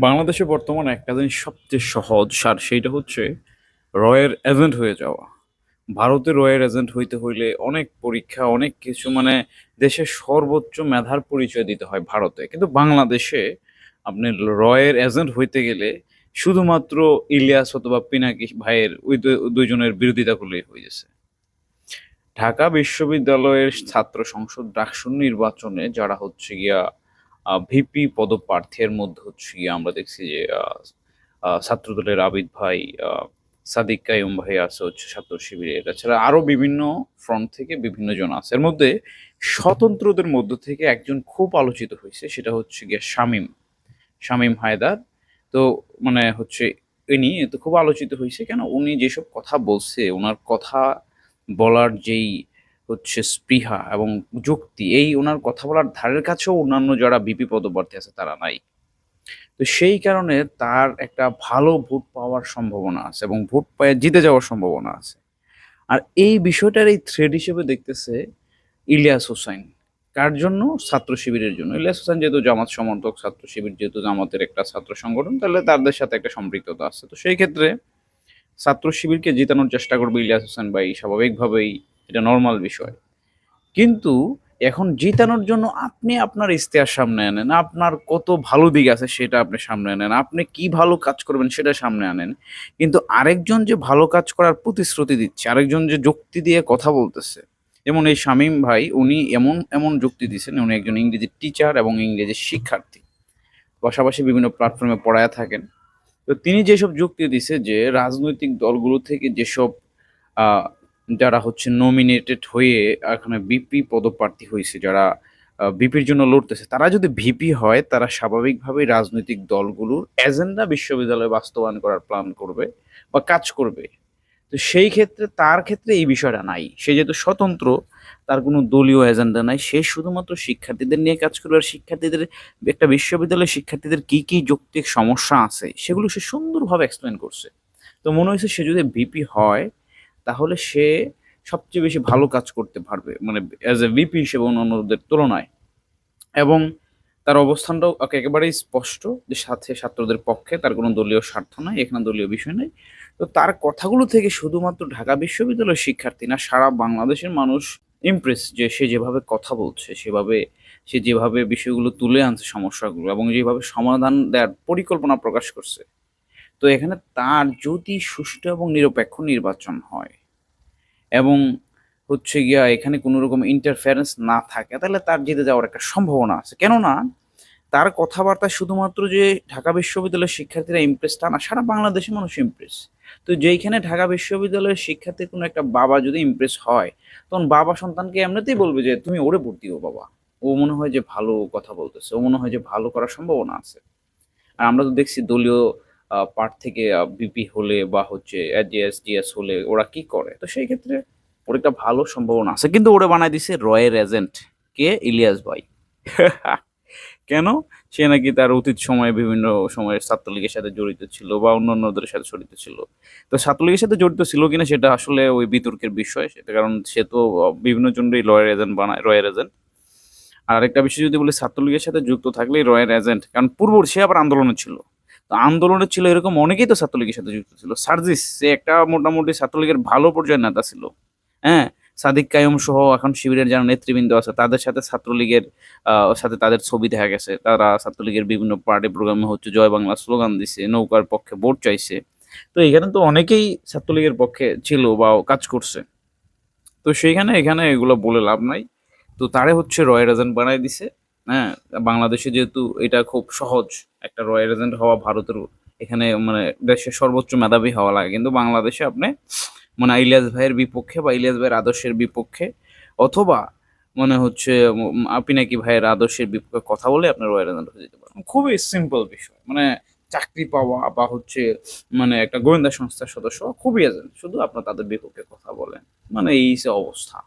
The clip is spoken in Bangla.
বাংলাদেশে বর্তমানে একটা জিনিস সবচেয়ে সহজ আর সেইটা হচ্ছে রয়ের এজেন্ট হয়ে যাওয়া। ভারতে রয়ের এজেন্ট হইতে হইলে অনেক পরীক্ষা, অনেক কিছু মানে দেশের সর্বোচ্চ মেধার পরিচয় দিতে হয় ভারতে। কিন্তু বাংলাদেশে আপনি রয়ের এজেন্ট হইতে গেলে শুধুমাত্র ইলিয়াস অথবা পিনাকি ভাইয়ের, ওই দু- দুইজনের বিরোধিতা করলেই হয়ে গেছে। ঢাকা বিশ্ববিদ্যালয়ের ছাত্র সংসদ ডাকসুর নির্বাচনে যারা হচ্ছে গিয়া ভিপি পদপ্রার্থীর মধ্যে হচ্ছে আমরা দেখছি যে ছাত্রদলের আবিদ ভাই সাদিক কাইম ভাই আছে হচ্ছে ছাত্র শিবিরের, এছাড়া আরও বিভিন্ন ফ্রন্ট থেকে বিভিন্ন জন আছে। এর মধ্যে স্বতন্ত্রদের মধ্য থেকে একজন খুব আলোচিত হয়েছে, সেটা হচ্ছে গিয়া শামীম শামীম হায়দার। তো মানে হচ্ছে ইনি তো খুব আলোচিত হয়েছে, কেন উনি যেসব কথা বলছে, ওনার কথা বলার যেই হচ্ছে স্পৃহা এবং যুক্তি। এই ওনার কথা বলার ধারের কাছেও অন্যান্য যারা বিপি পদপ্রার্থী আছে তারা নাই। তো সেই কারণে তার একটা ভালো ভোট পাওয়ার সম্ভাবনা আছে এবং ভোট পায়ে জিতে যাওয়ার সম্ভাবনা আছে। আর এই বিষয়টার এই থ্রেড হিসেবে দেখতেছে ইলিয়াস হোসাইন। কার জন্য? ছাত্র শিবিরের জন্য। ইলিয়াস হোসেন যেহেতু জামাত সমর্থক, ছাত্র শিবির যেহেতু জামাতের একটা ছাত্র সংগঠন, তাহলে তাদের সাথে একটা সম্পৃক্ততা আছে। তো সেই ক্ষেত্রে ছাত্র শিবিরকে জিতানোর চেষ্টা করবে ইলিয়াস হোসেন ভাই স্বাভাবিকভাবেই। এটা নর্মাল বিষয়। কিন্তু এখন জিতানোর জন্য আপনি আপনার ইশতেহার সামনে আনেন, আপনার কত ভালো দিক আছে সেটা আপনি সামনে আনেন, আপনি কি ভালো কাজ করবেন সেটা সামনে আনেন। কিন্তু আরেকজন যে ভালো কাজ করার প্রতিশ্রুতি দিচ্ছে, আরেকজন যে যুক্তি দিয়ে কথা বলতেছে, যেমন এই শামীম ভাই, উনি এমন এমন যুক্তি দিচ্ছেন উনি একজন ইংরেজি টিচার এবং ইংরেজি শিক্ষার্থী। পাশাপাশি বিভিন্ন প্ল্যাটফর্মে পড়ায় থাকেন। তো তিনি যেসব যুক্তি দিছে যে রাজনৈতিক দলগুলো থেকে যেসব যারা হচ্ছে নমিনেটেড হয়ে এখানে বিপি পদপ্রার্থী হয়েছে, যারা বিপির জন্য লড়তেছে, তারা যদি ভিপি হয়, তারা স্বাভাবিকভাবেই রাজনৈতিক দলগুলোর এজেন্ডা বিশ্ববিদ্যালয়ে বাস্তবায়ন করার প্ল্যান করবে বা কাজ করবে। তো সেই ক্ষেত্রে, তার ক্ষেত্রে এই বিষয়টা নাই। সে যেহেতু স্বতন্ত্র, তার কোনো দলীয় এজেন্ডা নাই। সে শুধুমাত্র শিক্ষার্থীদের নিয়ে কাজ করবে। আর শিক্ষার্থীদের, একটা বিশ্ববিদ্যালয়ের শিক্ষার্থীদের কি কি যৌক্তিক সমস্যা আছে, সেগুলো সে সুন্দরভাবে এক্সপ্লেন করছে। তো মনে হয়েছে সে যদি ভিপি হয় তাহলে সে সবচেয়ে বেশি ভালো কাজ করতে পারবে মানে অ্যাজ এ ভিপি হিসেবে অন্যান্যদের তুলনায়। এবং তার অবস্থানটাও একেবারেই স্পষ্ট যে সাথে ছাত্রদের পক্ষে তার কোনো দলীয় স্বার্থ নাই, এখানে দলীয় বিষয় নেই। তো তার কথাগুলো থেকে শুধুমাত্র ঢাকা বিশ্ববিদ্যালয়ের শিক্ষার্থী না, সারা বাংলাদেশের মানুষ ইমপ্রেস যে সে যেভাবে কথা বলছে, সেভাবে সে যেভাবে বিষয়গুলো তুলে আনছে, সমস্যাগুলো, এবং যেভাবে সমাধান দেওয়ার পরিকল্পনা প্রকাশ করছে। তো এখানে তার যদি সুষ্ঠু এবং নিরপেক্ষ নির্বাচন হয় এবং হচ্ছে গিয়া এখানে কোনো রকম ইন্টারফারেন্স না থাকে, তাহলে তার জিতে যাওয়ার একটা সম্ভাবনা আছে। কেননা তার কথাবার্তা শুধুমাত্র যে ঢাকা বিশ্ববিদ্যালয়ের শিক্ষার্থীরা ইমপ্রেস তা না, সারা বাংলাদেশের মানুষ ইমপ্রেস তো যেইখানে ঢাকা বিশ্ববিদ্যালয়ের শিক্ষার্থীর কোনো একটা বাবা যদি ইমপ্রেস হয়, তখন বাবা সন্তানকে এমনিতেই বলবে যে, তুমি ওরে ভর্তি হো বাবা। ও মনে হয় যে ভালো কথা বলতেছে, ও মনে হয় যে ভালো করার সম্ভাবনা আছে। আর আমরা তো দেখছি দলীয় পার্ট থেকে বিপি হলে বা হচ্ছে এজিএস ডিএস হলে ওরা কি করে? তো সেই ক্ষেত্রে ওর একটা ভালো সম্ভাবনা আছে। কিন্তু ওরা বানায় দিছে রয়ের এজেন্ট কে ইলিয়াস ভাই। কেন? সে নাকি তার অতীত সময়ে বিভিন্ন সময়ে ছাত্রলীগের সাথে জড়িত ছিল বা অন্য অন্যদের সাথে জড়িত ছিল। তো ছাত্রলীগের সাথে জড়িত ছিল কিনা সেটা আসলে ওই বিতর্কের বিষয়। সেটা কারণ সে তো বিভিন্ন জনেরই লয়ার এজেন্ট বানায় রয়ের এজেন্ট আর আরেকটা বিষয় যদি বলি, ছাত্রলীগের সাথে যুক্ত থাকলেই রয়ের এজেন্ট কারণ পূর্ব সে আবার আন্দোলনে ছিল। তো আন্দোলনে ছিল এরকম অনেকেই তো ছাত্রলীগের সাথে যুক্ত ছিল। সার্জিস, সে একটা মোটামুটি ছাত্রলীগের ভালো পর্যায়ের নেতা ছিল। হ্যাঁ? সাদিক কায়ুম সহ এখন শিবিরের যারা নেতৃবৃন্দ আছে, তাদের সাথে ছাত্রলীগের সাথে তাদের ছবি দেখা গেছে। তারা ছাত্রলীগের বিভিন্ন পার্টি প্রোগ্রামে হচ্ছে জয় বাংলা স্লোগান দিছে, নৌকার পক্ষে ভোট চাইছে। তো এখানে তো অনেকেই ছাত্রলীগের পক্ষে ছিল বা কাজ করছে। তো সেইখানে এখানে এগুলো বলে লাভ নাই। তো তারে হচ্ছে রয় এজেন্ট বানাই দিছে। হ্যাঁ বাংলাদেশে যেহেতু এটা খুব সহজ, একটা রয়্যাল এজেন্ট হওয়া ভারতের এখানে মানে দেশের সর্বোচ্চ মেধাবী হওয়া লাগে। কিন্তু বাংলাদেশে আপনি মানে ইলিয়াস ভাইয়ের বিপক্ষে বা ইলিয়াস ভাইয়ের আদর্শের বিপক্ষে অথবা মনে হচ্ছে পিনাকি ভাইয়ের আদর্শের বিপক্ষে কথা বলে আপনার রয়্যাল এজেন্ট হয়ে যেতে পারেন। খুবই সিম্পল বিষয়। মানে চাকরি পাওয়া বা হচ্ছে মানে একটা গোয়েন্দা সংস্থার সদস্য খুবই এজেন্ট শুধু আপনার তাদের বিপক্ষে কথা বলেন। মানে এই যে অবস্থা।